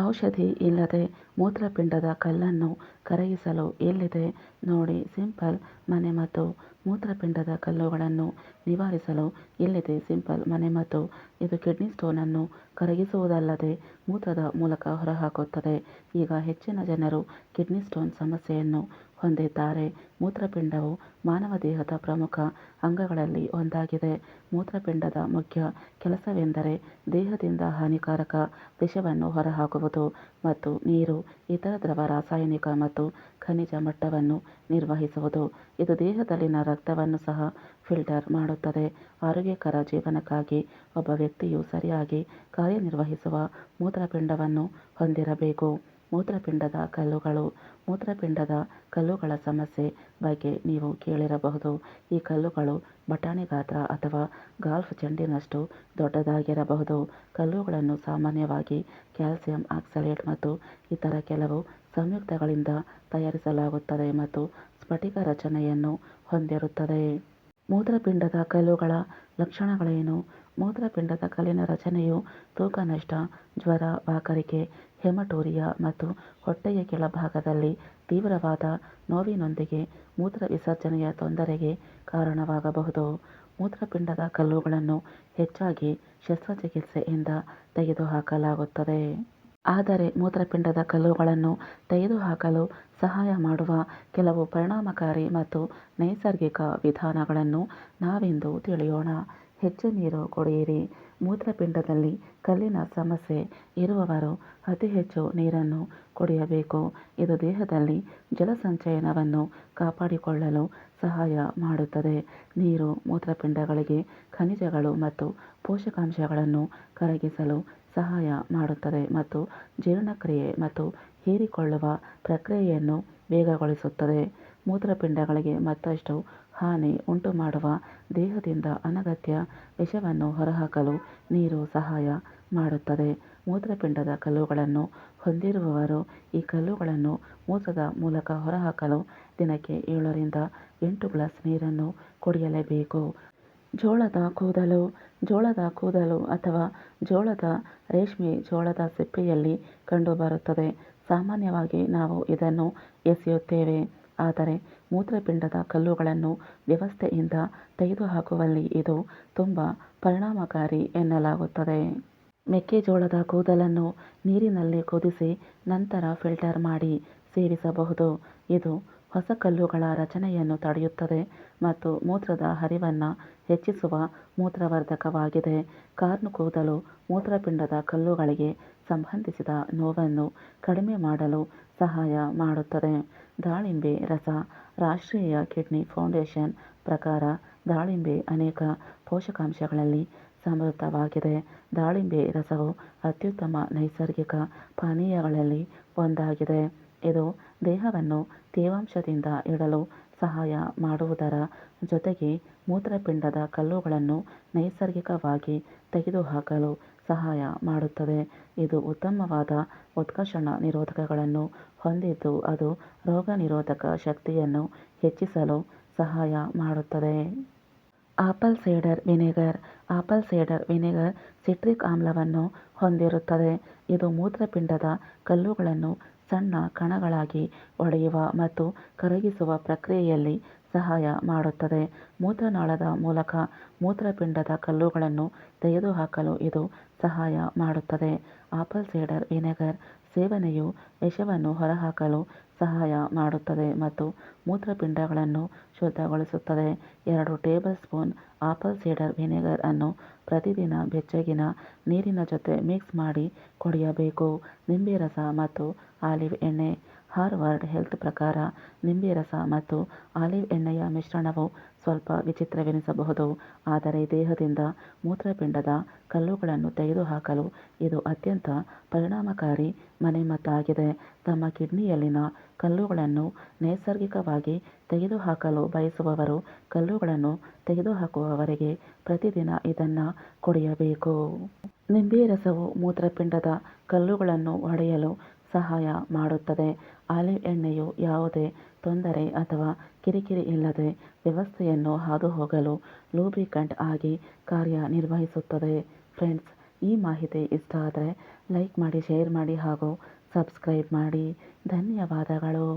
ಔಷಧಿ ಇಲ್ಲದೆ ಮೂತ್ರಪಿಂಡದ ಕಲ್ಲನ್ನು ಕರಗಿಸಲು ಎಲ್ಲಿದೆ ನೋಡಿ ಸಿಂಪಲ್ ಮನೆಮದ್ದು ಮೂತ್ರಪಿಂಡದ ಕಲ್ಲುಗಳನ್ನು ನಿವಾರಿಸಲು ಎಲ್ಲಿದೆ ಸಿಂಪಲ್ ಮನೆಮದ್ದು ಇದು ಕಿಡ್ನಿ ಸ್ಟೋನನ್ನು ಕರಗಿಸುವುದಲ್ಲದೆ ಮೂತ್ರದ ಮೂಲಕ ಹೊರಹಾಕುತ್ತದೆ. ಈಗ ಹೆಚ್ಚಿನ ಜನರು ಕಿಡ್ನಿ ಸ್ಟೋನ್ ಸಮಸ್ಯೆಯನ್ನು ಹೊಂದಿದ್ದಾರೆ. ಮೂತ್ರಪಿಂಡವು ಮಾನವ ದೇಹದ ಪ್ರಮುಖ ಅಂಗಗಳಲ್ಲಿ ಒಂದಾಗಿದೆ. ಮೂತ್ರಪಿಂಡದ ಮುಖ್ಯ ಕೆಲಸವೆಂದರೆ ದೇಹದಿಂದ ಹಾನಿಕಾರಕ ವಿಷವನ್ನು ಹೊರಹಾಕುವುದು ಮತ್ತು ನೀರು, ಇತರ ದ್ರವ, ರಾಸಾಯನಿಕ ಮತ್ತು ಖನಿಜ ಮಟ್ಟವನ್ನು ನಿರ್ವಹಿಸುವುದು. ಇದು ದೇಹದಲ್ಲಿನ ರಕ್ತವನ್ನು ಸಹ ಫಿಲ್ಟರ್ ಮಾಡುತ್ತದೆ. ಆರೋಗ್ಯಕರ ಜೀವನಕ್ಕಾಗಿ ಒಬ್ಬ ವ್ಯಕ್ತಿಯು ಸರಿಯಾಗಿ ಕಾರ್ಯನಿರ್ವಹಿಸುವ ಮೂತ್ರಪಿಂಡವನ್ನು ಹೊಂದಿರಬೇಕು. ಮೂತ್ರಪಿಂಡದ ಕಲ್ಲುಗಳು, ಮೂತ್ರಪಿಂಡದ ಕಲ್ಲುಗಳ ಸಮಸ್ಯೆ ಬಗ್ಗೆ ನೀವು ಕೇಳಿರಬಹುದು. ಈ ಕಲ್ಲುಗಳು ಬಟಾಣಿ ಗಾತ್ರ ಅಥವಾ ಗಾಲ್ಫ್ ಚೆಂಡಿನಷ್ಟು ದೊಡ್ಡದಾಗಿರಬಹುದು. ಕಲ್ಲುಗಳನ್ನು ಸಾಮಾನ್ಯವಾಗಿ ಕ್ಯಾಲ್ಸಿಯಂ ಆಕ್ಸಲೇಟ್ ಮತ್ತು ಇತರ ಕೆಲವು ಸಂಯುಕ್ತಗಳಿಂದ ತಯಾರಿಸಲಾಗುತ್ತದೆ ಮತ್ತು ಸ್ಫಟಿಕ ರಚನೆಯನ್ನು ಹೊಂದಿರುತ್ತದೆ. ಮೂತ್ರಪಿಂಡದ ಕಲ್ಲುಗಳ ಲಕ್ಷಣಗಳೇನು? ಮೂತ್ರಪಿಂಡದ ಕಲ್ಲಿನ ರಚನೆಯು ತೂಕ ನಷ್ಟ ಜ್ವರ, ವಾಕರಿಕೆ ಹೆಮಟೂರಿಯಾ ಮತ್ತು ಹೊಟ್ಟೆಯ ಕೆಳಭಾಗದಲ್ಲಿ ತೀವ್ರವಾದ ನೋವಿನೊಂದಿಗೆ ಮೂತ್ರ ವಿಸರ್ಜನೆಯ ತೊಂದರೆಗೆ ಕಾರಣವಾಗಬಹುದು. ಮೂತ್ರಪಿಂಡದ ಕಲ್ಲುಗಳನ್ನು ಹೆಚ್ಚಾಗಿ ಶಸ್ತ್ರಚಿಕಿತ್ಸೆಯಿಂದ ತೆಗೆದುಹಾಕಲಾಗುತ್ತದೆ. ಆದರೆ ಮೂತ್ರಪಿಂಡದ ಕಲ್ಲುಗಳನ್ನು ತೆಗೆದುಹಾಕಲು ಸಹಾಯ ಮಾಡುವ ಕೆಲವು ಪರಿಣಾಮಕಾರಿ ಮತ್ತು ನೈಸರ್ಗಿಕ ವಿಧಾನಗಳನ್ನು ನಾವಿಂದು ತಿಳಿಯೋಣ. ಹೆಚ್ಚು ನೀರು ಕುಡಿಯಿರಿ. ಮೂತ್ರಪಿಂಡದಲ್ಲಿ ಕಲ್ಲಿನ ಸಮಸ್ಯೆ ಇರುವವರು ಅತಿ ಹೆಚ್ಚು ನೀರನ್ನು ಕುಡಿಯಬೇಕು. ಇದು ದೇಹದಲ್ಲಿ ಜಲಸಂಚಯನವನ್ನು ಕಾಪಾಡಿಕೊಳ್ಳಲು ಸಹಾಯ ಮಾಡುತ್ತದೆ. ನೀರು ಮೂತ್ರಪಿಂಡಗಳಿಗೆ ಖನಿಜಗಳು ಮತ್ತು ಪೋಷಕಾಂಶಗಳನ್ನು ಕರಗಿಸಲು ಸಹಾಯ ಮಾಡುತ್ತದೆ ಮತ್ತು ಜೀರ್ಣಕ್ರಿಯೆ ಮತ್ತು ಹೀರಿಕೊಳ್ಳುವ ಪ್ರಕ್ರಿಯೆಯನ್ನು ವೇಗಗೊಳಿಸುತ್ತದೆ. ಮೂತ್ರಪಿಂಡಗಳಿಗೆ ಮತ್ತಷ್ಟು ಹಾನಿ ಉಂಟುಮಾಡುವ ದೇಹದಿಂದ ಅನಗತ್ಯ ವಿಷವನ್ನು ಹೊರಹಾಕಲು ನೀರು ಸಹಾಯ ಮಾಡುತ್ತದೆ. ಮೂತ್ರಪಿಂಡದ ಕಲ್ಲುಗಳನ್ನು ಹೊಂದಿರುವವರು ಈ ಕಲ್ಲುಗಳನ್ನು ಮೂತ್ರದ ಮೂಲಕ ಹೊರಹಾಕಲು ದಿನಕ್ಕೆ ಏಳರಿಂದ ಎಂಟು ಗ್ಲಾಸ್ ನೀರನ್ನು ಕುಡಿಯಲೇಬೇಕು. ಜೋಳದ ಕೂದಲು ಜೋಳದ ಕೂದಲು ಅಥವಾ ಜೋಳದ ರೇಷ್ಮೆ ಜೋಳದ ಸಿಪ್ಪೆಯಲ್ಲಿ ಕಂಡುಬರುತ್ತದೆ. ಸಾಮಾನ್ಯವಾಗಿ ನಾವು ಇದನ್ನು ಎಸೆಯುತ್ತೇವೆ. ಆದರೆ ಮೂತ್ರಪಿಂಡದ ಕಲ್ಲುಗಳನ್ನು ವ್ಯವಸ್ಥೆಯಿಂದ ತೆಗೆದುಹಾಕುವಲ್ಲಿ ಇದು ತುಂಬಾ ಪರಿಣಾಮಕಾರಿ ಎನ್ನಲಾಗುತ್ತದೆ. ಮೆಕ್ಕೆಜೋಳದ ಕೂದಲನ್ನು ನೀರಿನಲ್ಲಿ ಕುದಿಸಿ ನಂತರ ಫಿಲ್ಟರ್ ಮಾಡಿ ಸೇವಿಸಬಹುದು ಇದು ಹೊಸ ಕಲ್ಲುಗಳ ರಚನೆಯನ್ನು ತಡೆಯುತ್ತದೆ ಮತ್ತು ಮೂತ್ರದ ಹರಿವನ್ನು ಹೆಚ್ಚಿಸುವ ಮೂತ್ರವರ್ಧಕವಾಗಿದೆ. ಕಾರ್ನ್ ಕೂದಲು ಮೂತ್ರಪಿಂಡದ ಕಲ್ಲುಗಳಿಗೆ ಸಂಬಂಧಿಸಿದ ನೋವನ್ನು ಕಡಿಮೆ ಮಾಡಲು ಸಹಾಯ ಮಾಡುತ್ತದೆ. ದಾಳಿಂಬೆ ರಸ, ರಾಷ್ಟ್ರೀಯ ಕಿಡ್ನಿ ಫೌಂಡೇಶನ್ ಪ್ರಕಾರ ದಾಳಿಂಬೆ ಅನೇಕ ಪೋಷಕಾಂಶಗಳಲ್ಲಿ ಸಮೃದ್ಧವಾಗಿದೆ. ದಾಳಿಂಬೆ ರಸವು ಅತ್ಯುತ್ತಮ ನೈಸರ್ಗಿಕ ಪಾನೀಯಗಳಲ್ಲಿ ಒಂದಾಗಿದೆ. ಇದು ದೇಹವನ್ನು ತೇವಾಂಶದಿಂದ ಇಡಲು ಸಹಾಯ ಮಾಡುವುದರ ಜೊತೆಗೆ ಮೂತ್ರಪಿಂಡದ ಕಲ್ಲುಗಳನ್ನು ನೈಸರ್ಗಿಕವಾಗಿ ತೆಗೆದುಹಾಕಲು ಸಹಾಯ ಮಾಡುತ್ತದೆ. ಇದು ಉತ್ತಮವಾದ ಉತ್ಕರ್ಷಣ ನಿರೋಧಕಗಳನ್ನು ಹೊಂದಿದ್ದು ಅದು ರೋಗನಿರೋಧಕ ಶಕ್ತಿಯನ್ನು ಹೆಚ್ಚಿಸಲು ಸಹಾಯ ಮಾಡುತ್ತದೆ. Apple cider vinegar. Apple cider vinegar citric ಆಮ್ಲವನ್ನು ಹೊಂದಿರುತ್ತದೆ. ಇದು ಮೂತ್ರಪಿಂಡದ ಕಲ್ಲುಗಳನ್ನು ಸಣ್ಣ ಕಣಗಳಾಗಿ ಒಡೆಯುವ ಮತ್ತು ಕರಗಿಸುವ ಪ್ರಕ್ರಿಯೆಯಲ್ಲಿ ಸಹಾಯ ಮಾಡುತ್ತದೆ. ಮೂತ್ರನಾಳದ ಮೂಲಕ ಮೂತ್ರಪಿಂಡದ ಕಲ್ಲುಗಳನ್ನು ತೆಗೆದುಹಾಕಲು ಇದು ಸಹಾಯ ಮಾಡುತ್ತದೆ. ಆಪಲ್ ಸೈಡರ್ ವಿನೆಗರ್ ಸೇವನೆಯು ವಿಷವನ್ನು ಹೊರಹಾಕಲು ಸಹಾಯ ಮಾಡುತ್ತದೆ ಮತ್ತು ಮೂತ್ರಪಿಂಡಗಳನ್ನು ಶುದ್ಧಗೊಳಿಸುತ್ತದೆ. ಎರಡು tablespoon apple cider vinegar ಅನ್ನು ಪ್ರತಿದಿನ ಬೆಚ್ಚಗಿನ ನೀರಿನ ಜೊತೆ ಮಿಕ್ಸ್ ಮಾಡಿ ಕುಡಿಯಬೇಕು. ನಿಂಬೆ ರಸ ಮತ್ತು ಆಲಿವ್ ಎಣ್ಣೆ, ಹಾರ್ವರ್ಡ್ ಹೆಲ್ತ್ ಪ್ರಕಾರ ನಿಂಬೆ ರಸ ಮತ್ತು ಆಲಿವ್ ಎಣ್ಣೆಯ ಮಿಶ್ರಣವು ಸ್ವಲ್ಪ ವಿಚಿತ್ರವೆನಿಸಬಹುದು, ಆದರೆ ದೇಹದಿಂದ ಮೂತ್ರಪಿಂಡದ ಕಲ್ಲುಗಳನ್ನು ತೆಗೆದುಹಾಕಲು ಇದು ಅತ್ಯಂತ ಪರಿಣಾಮಕಾರಿ ಮನೆಮದ್ದಾಗಿದೆ. ತಮ್ಮ ಕಿಡ್ನಿಯಲ್ಲಿನ ಕಲ್ಲುಗಳನ್ನು ನೈಸರ್ಗಿಕವಾಗಿ ತೆಗೆದುಹಾಕಲು ಬಯಸುವವರು ಕಲ್ಲುಗಳನ್ನು ತೆಗೆದುಹಾಕುವವರೆಗೆ ಪ್ರತಿದಿನ ಇದನ್ನು ಕುಡಿಯಬೇಕು. ನಿಂಬೆ ರಸವು ಮೂತ್ರಪಿಂಡದ ಕಲ್ಲುಗಳನ್ನು ಒಡೆಯಲು ಸಹಾಯ ಮಾಡುತ್ತದೆ. ಆಲಿವ್ ಎಣ್ಣೆಯು ಯಾವುದೇ ತೊಂದರೆ ಅಥವಾ ಕಿರಿಕಿರಿ ಇಲ್ಲದೆ ವ್ಯವಸ್ಥೆಯನ್ನು ಹಾದುಹೋಗಲು ಲೂಬ್ರಿಕಂಟ್ ಆಗಿ ಕಾರ್ಯನಿರ್ವಹಿಸುತ್ತದೆ. ಫ್ರೆಂಡ್ಸ್, ಈ ಮಾಹಿತಿ ಇಷ್ಟ ಆದರೆ ಲೈಕ್ ಮಾಡಿ, ಶೇರ್ ಮಾಡಿ ಹಾಗೂ ಸಬ್ಸ್ಕ್ರೈಬ್ ಮಾಡಿ. ಧನ್ಯವಾದಗಳು.